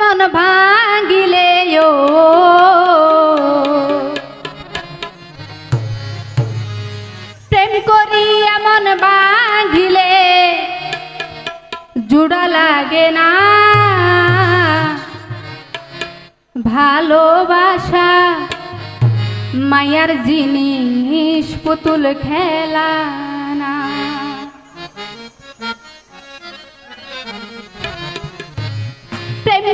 এমন ভাঙিলে, ও। প্রেম করি এমন ভাঙিলে, জুড়া লাগে না। ভালোবাসা, মায়ার জিনিস, পুতুল খেলা।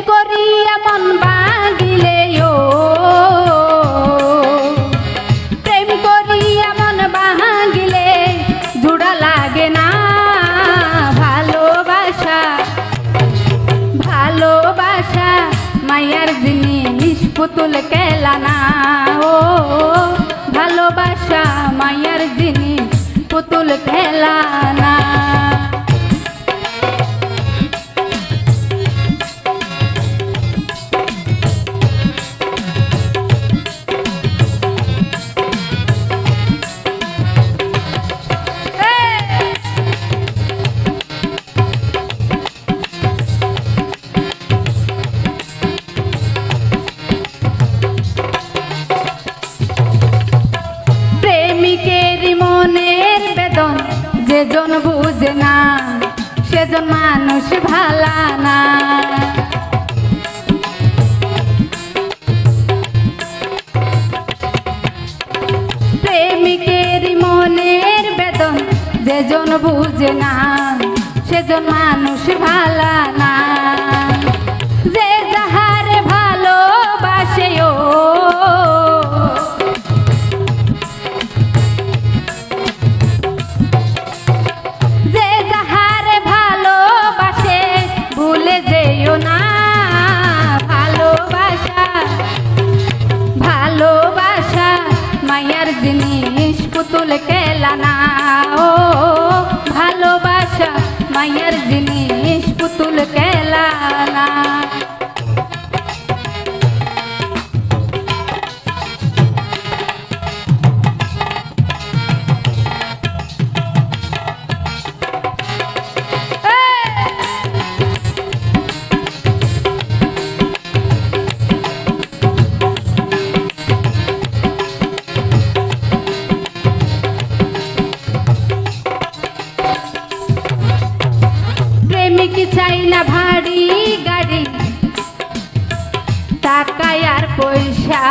না প্রেম করি বাঁধিলে ও। প্রেম করি এমন বাঁধিলে জুড়া লাগে না ভালোবাসা। ভালোবাসা মায়ার জিনিস পুতুল কেলা না ও। ভালোবাসা মায়ার জিনিস পুতুল খেলা যেজন বুঝে না, সেজন মানুষ ভালা না। প্রেমিকের মনের বেদন যেজন বুঝে না, সেজন মানুষ ভালা না। পয়সা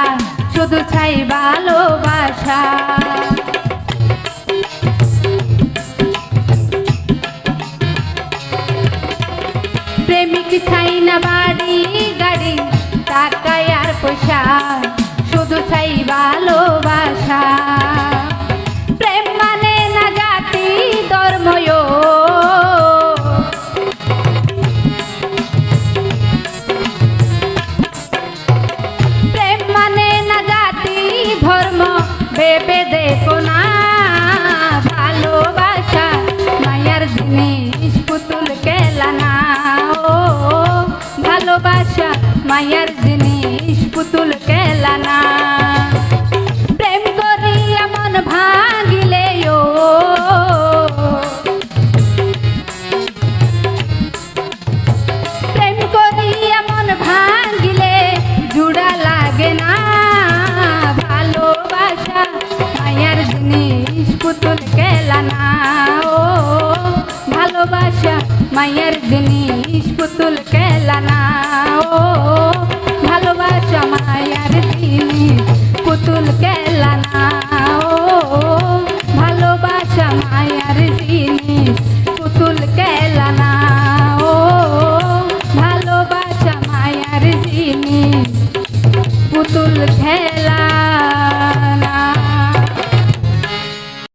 শুধু চাই ভালোবাসা। মায়ের জিনিস, পুতুল কেলা না ও, ভালোবাসা মায়ের জিনিস, পুতুল কেলা না ও, ভালোবাসা মায়ের জিনিস, পুতুল কেলা না ও, ভালোবাসা মায়ার জিনিস, পুতুল, খেলা